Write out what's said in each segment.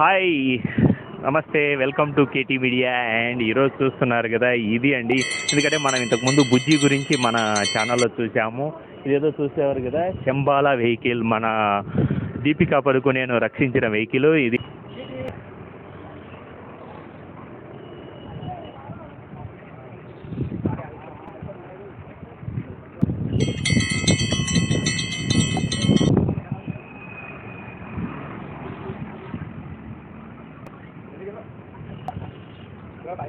Hi. నమస్తే welcome to KT media. And ఈరోజు చూస్తున్నారు కదా ఇది అండి. ఎందుకంటే మనం ఇంతకుముందు బుజ్జి గురించి మన ఛానల్లో చూసాము ఇదేదో చూసేవారు కదా చెంబాల వెహికల్ మన దీపికా పదుకొనేను రక్షించిన వెహికల్ ఇది మన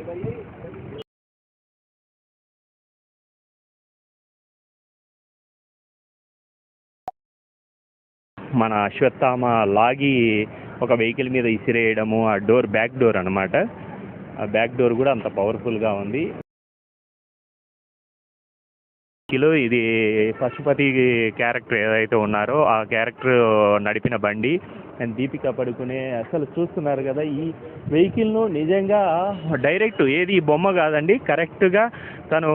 అశ్వత్థామ లాగి ఒక వెహికల్ మీద ఇసిరేయడము ఆ డోర్ బ్యాక్ డోర్ అనమాట ఆ బ్యాక్ డోర్ కూడా అంత పవర్ఫుల్గా ఉంది. కిలో ఇది పశుపతి క్యారెక్టర్ ఏదైతే ఉన్నారో ఆ క్యారెక్టర్ నడిపిన బండి. అండ్ దీపిక పడుకునే అసలు చూస్తున్నారు కదా ఈ వెహికల్ను నిజంగా డైరెక్ట్ ఏది బొమ్మ కాదండి కరెక్ట్గా తను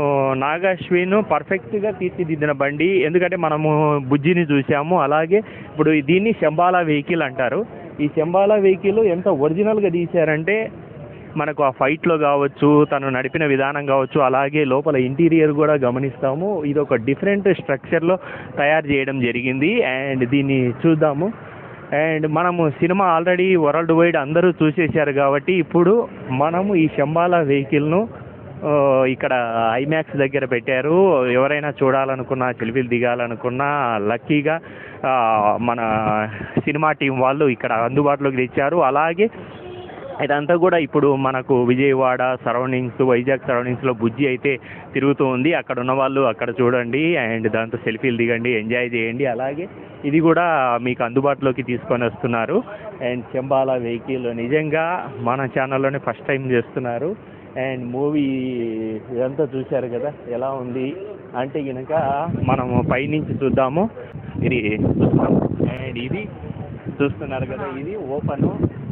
నాగాశ్విను పర్ఫెక్ట్గా తీర్చిదిద్దిన బండి. ఎందుకంటే మనము బుజ్జిని చూసాము అలాగే ఇప్పుడు దీన్ని శంబాలా వెహికల్ అంటారు. ఈ శంబాలా వెహికల్ ఎంత ఒరిజినల్గా తీశారంటే మనకు ఆ ఫైట్లో కావచ్చు తను నడిపిన విధానం కావచ్చు అలాగే లోపల ఇంటీరియర్ కూడా గమనిస్తాము. ఇది ఒక డిఫరెంట్ స్ట్రక్చర్లో తయారు చేయడం జరిగింది. అండ్ దీన్ని చూద్దాము. అండ్ మనము సినిమా ఆల్రెడీ వరల్డ్ వైడ్ అందరూ చూసేశారు కాబట్టి ఇప్పుడు మనము ఈ శంబాలా వెహికల్ను ఇక్కడ ఐమాక్స్ దగ్గర పెట్టారు. ఎవరైనా చూడాలనుకున్నా సెల్ఫీలు దిగాలనుకున్నా లక్కీగా మన సినిమా టీం వాళ్ళు ఇక్కడ అందుబాటులోకి తెచ్చారు. అలాగే ఇదంతా కూడా ఇప్పుడు మనకు విజయవాడ సరౌండింగ్స్ వైజాగ్ సరౌండింగ్స్లో బుజ్జి అయితే తిరుగుతూ ఉంది. అక్కడ ఉన్న వాళ్ళు అక్కడ చూడండి అండ్ దాంతో సెల్ఫీలు దిగండి ఎంజాయ్ చేయండి. అలాగే ఇది కూడా మీకు అందుబాటులోకి తీసుకొని వస్తున్నారు. అండ్ చెంబాల వెహికల్ నిజంగా మన ఛానల్లోనే ఫస్ట్ టైం చేస్తున్నారు. అండ్ మూవీ ఇదంతా చూశారు కదా ఎలా ఉంది అంటే కనుక మనము పైనుంచి చూద్దాము. ఇది చూస్తాము అండ్ ఇది చూస్తున్నారు కదా ఇది ఓపెను.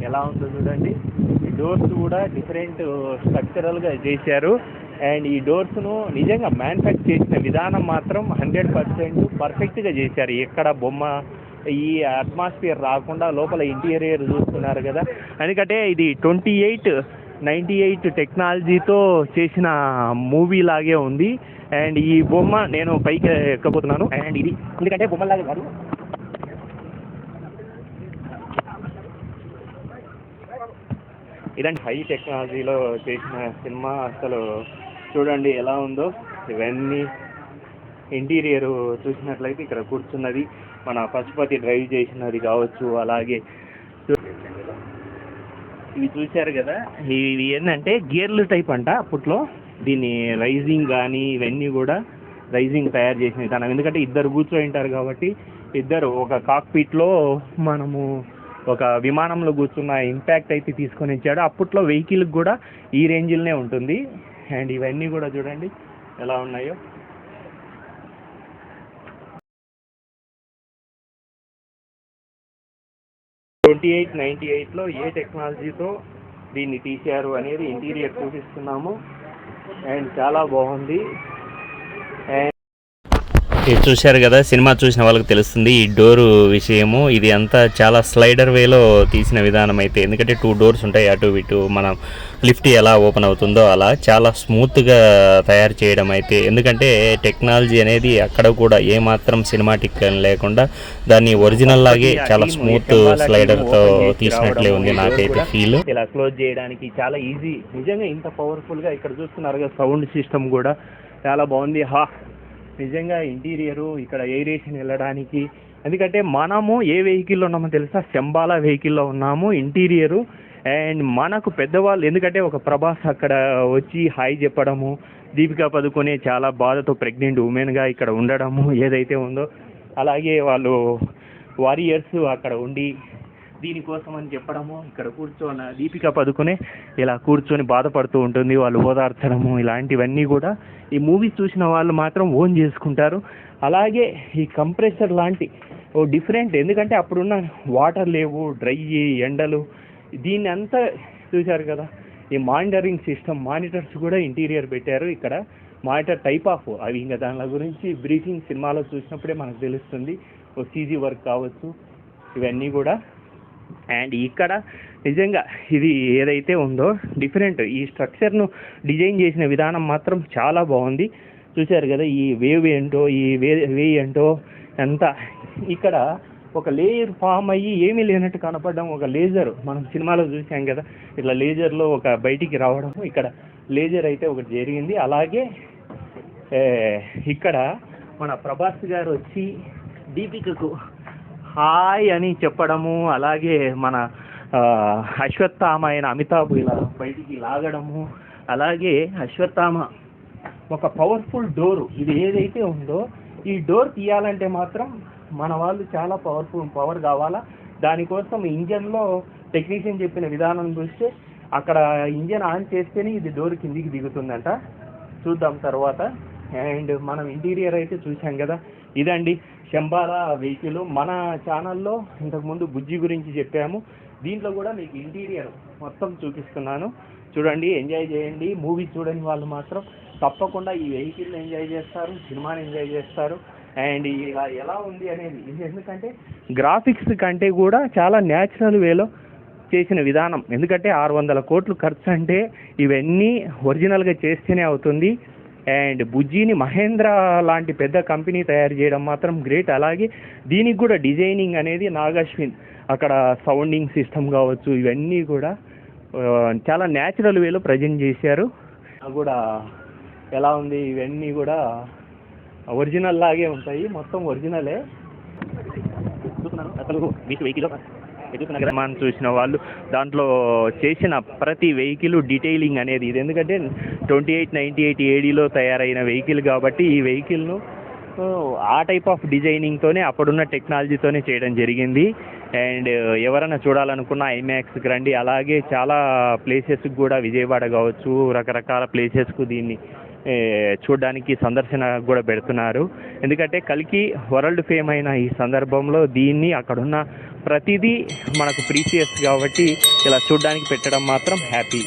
ఎలా ఉందో చూడండి. ఈ డోర్స్ కూడా డిఫరెంట్ స్ట్రక్చరల్గా చేశారు. అండ్ ఈ డోర్స్ను నిజంగా మ్యానుఫ్యాక్చర్ చేసిన విధానం మాత్రం హండ్రెడ్ పర్సెంట్ పర్ఫెక్ట్గా చేశారు. ఎక్కడ బొమ్మ ఈ అట్మాస్ఫియర్ రాకుండా లోపల ఇంటీరియర్ చూస్తున్నారు కదా. ఎందుకంటే ఇది ట్వంటీ ఎయిట్ నైంటీ ఎయిట్ టెక్నాలజీతో చేసిన మూవీ లాగే ఉంది. అండ్ ఈ బొమ్మ నేను పైకి ఎక్కబోతున్నాను. అండ్ ఇది ఎందుకంటే బొమ్మలాగే కాదు ఇలాంటి హై టెక్నాలజీలో చేసిన సినిమా అసలు చూడండి ఎలా ఉందో. ఇవన్నీ ఇంటీరియర్ చూసినట్లయితే ఇక్కడ కూర్చున్నది. మన పశుపతి డ్రైవ్ చేసినది కావచ్చు అలాగే ఇవి చూశారు కదా? ఇవి ఏంటంటే గేర్లు టైప్ అంట అప్పట్లో. దీన్ని రైజింగ్ కానీ ఇవన్నీ కూడా రైజింగ్ తయారు చేసినవి విధానం. ఎందుకంటే ఇద్దరు కూర్చొని ఉంటారు కాబట్టి ఇద్దరు ఒక కాక్పీట్లో మనము ఒక విమానంలో కూర్చున్న ఇంపాక్ట్ అయితే తీసుకొని ఇచ్చాడు అప్పట్లో వెహికల్కి కూడా ఈ రేంజ్లోనే ఉంటుంది. అండ్ ఇవన్నీ కూడా చూడండి ఎలా ఉన్నాయో. ట్వంటీ ఎయిట్ నైంటీ ఎయిట్లో ఏ టెక్నాలజీతో దీన్ని తీశారు అనేది ఇంటీరియర్ చూపిస్తున్నాము. అండ్ చాలా బాగుంది. అండ్ ఇది చూశారు కదా సినిమా చూసిన వాళ్ళకి తెలుస్తుంది ఈ డోరు విషయము. ఇది అంతా చాలా స్లైడర్ వేలో తీసిన విధానం అయితే. ఎందుకంటే టూ డోర్స్ ఉంటాయి అటు ఇటు మనం లిఫ్ట్ ఎలా ఓపెన్ అవుతుందో అలా చాలా స్మూత్గా తయారు చేయడం అయితే. ఎందుకంటే టెక్నాలజీ అనేది అక్కడ కూడా ఏమాత్రం సినిమాటిక్ లేకుండా దాన్ని ఒరిజినల్ లాగే చాలా స్మూత్ స్లైడర్తో తీసినట్లే ఉంది నాకైతే ఫీల్ ఇలా క్లోజ్ చేయడానికి చాలా ఈజీ నిజంగా ఇంత పవర్ఫుల్గా ఇక్కడ చూస్తున్నారు సౌండ్ సిస్టమ్ కూడా. చాలా బాగుంది. హా నిజంగా ఇంటీరియరు ఇక్కడ ఏరియేషన్ వెళ్ళడానికి. ఎందుకంటే మనము ఏ వెహికల్లో ఉన్నామో తెలుసా? శంబాలా వెహికల్లో ఉన్నాము ఇంటీరియరు. అండ్ మనకు పెద్దవాళ్ళు ఎందుకంటే ఒక ప్రభాస్ అక్కడ వచ్చి హాయ్ చెప్పడము దీపికా పదుకొనే చాలా బాధతో ప్రెగ్నెంట్ ఉమెన్గా ఇక్కడ ఉండడము ఏదైతే ఉందో అలాగే వాళ్ళు వారియర్స్ అక్కడ ఉండి దీనికోసం అని చెప్పడము ఇక్కడ కూర్చొని దీపిక పదుకునే ఇలా కూర్చొని బాధపడుతూ ఉంటుంది వాళ్ళు ఓదార్చడము ఇలాంటివన్నీ కూడా ఈ మూవీస్ చూసిన వాళ్ళు మాత్రం ఓన్ చేసుకుంటారు. అలాగే ఈ కంప్రెసర్ లాంటి ఓ డిఫరెంట్ ఎందుకంటే అప్పుడున్న వాటర్ లేవు డ్రై ఎండలు దీన్ని అంతా చూశారు కదా ఈ మానిటరింగ్ సిస్టమ్ మానిటర్స్ కూడా ఇంటీరియర్ పెట్టారు ఇక్కడ. మానిటర్ టైప్ ఆఫ్ అవి ఇంకా దాని గురించి బ్రీఫింగ్ సినిమాలో చూసినప్పుడే మనకు తెలుస్తుంది. ఓ సీజీ వర్క్ కావచ్చు ఇవన్నీ కూడా. అండ్ ఇక్కడ నిజంగా ఇది ఏదైతే ఉందో డిఫరెంట్ ఈ స్ట్రక్చర్ను డిజైన్ చేసిన విధానం మాత్రం చాలా బాగుంది. చూశారు కదా ఈ వేవ్ ఏంటో ఈ వే వే ఏంటో ఎంత ఇక్కడ ఒక లేయర్ ఫామ్ అయ్యి ఏమీ లేనట్టు కనపడడం ఒక లేజర్ మనం సినిమాలో చూసాం కదా ఇట్లా లేజర్లో ఒక బయటికి రావడం ఇక్కడ లేజర్ అయితే ఒకటి జరిగింది. అలాగే ఇక్కడ మన ప్రభాస్ గారు వచ్చి దీపికకు హాయ్ అని చెప్పడము అలాగే మన అశ్వత్థామ అయిన అమితాబ్ ఇలా బయటికి లాగడము అలాగే అశ్వత్థామ ఒక పవర్ఫుల్ డోర్ ఇది ఏదైతే ఉందో ఈ డోర్ తీయాలంటే మాత్రం మన వాళ్ళు చాలా పవర్ఫుల్ పవర్ కావాలా? దానికోసం ఇంజన్లో టెక్నీషియన్ చెప్పిన విధానం చూస్తే అక్కడ ఇంజన్ ఆన్ చేస్తేనే ఇది డోర్ కిందికి దిగుతుందంట. చూద్దాం తర్వాత. అండ్ మనం ఇంటీరియర్ అయితే చూసాం కదా. ఇదండి. శంబారా వెహికల్ మన ఛానల్లో ఇంతకుముందు బుజ్జి గురించి చెప్పాము. దీంట్లో కూడా మీకు ఇంటీరియర్ మొత్తం చూపిస్తున్నాను. చూడండి ఎంజాయ్ చేయండి. మూవీ చూడని వాళ్ళు మాత్రం తప్పకుండా ఈ వెహికల్ ఎంజాయ్ చేస్తారు సినిమాని ఎంజాయ్ చేస్తారు. అండ్ ఇలా ఎలా ఉంది అనేది ఎందుకంటే గ్రాఫిక్స్ కంటే కూడా చాలా న్యాచురల్ వేలో చేసిన విధానం. ఎందుకంటే ఆరు వందల కోట్లు ఖర్చు అంటే ఇవన్నీ ఒరిజినల్గా చేస్తేనే అవుతుంది. అండ్ బుజ్జిని మహేంద్ర లాంటి పెద్ద కంపెనీ తయారు చేయడం మాత్రం గ్రేట్ అలాగే దీనికి కూడా డిజైనింగ్ అనేది నాగశ్విన్ అక్కడ సౌండింగ్ సిస్టమ్ కావచ్చు ఇవన్నీ కూడా uh, చాలా న్యాచురల్ వేలో ప్రజెంట్ చేశారు. కూడా ఎలా ఉంది ఇవన్నీ కూడా ఒరిజినల్ లాగే ఉంటాయి. మొత్తం ఒరిజినలే అసలు మీకు వెహికల్ నిర్మాణం చూసిన వాళ్ళు దాంట్లో చేసిన ప్రతి వెహికల్ డీటెయిలింగ్ అనేది ఇది. ఎందుకంటే ట్వంటీ ఎయిట్ నైంటీ ఎయిట్ ఏడీలో తయారైన వెహికల్ కాబట్టి ఈ వెహికల్ను ఆ టైప్ ఆఫ్ డిజైనింగ్తోనే అప్పుడున్న టెక్నాలజీతోనే చేయడం జరిగింది. అండ్ ఎవరైనా చూడాలనుకున్న ఐమాక్స్కి రండి అలాగే చాలా ప్లేసెస్కి కూడా విజయవాడ కావచ్చు రకరకాల ప్లేసెస్కు దీన్ని చూడడానికి సందర్శన కూడా పెడుతున్నారు. ఎందుకంటే కలికి వరల్డ్ ఫేమ్ అయిన ఈ సందర్భంలో దీన్ని అక్కడున్న ప్రతిదీ మనకు ప్రీసియస్ కాబట్టి ఇలా చూడడానికి పెట్టడం మాత్రం హ్యాపీ.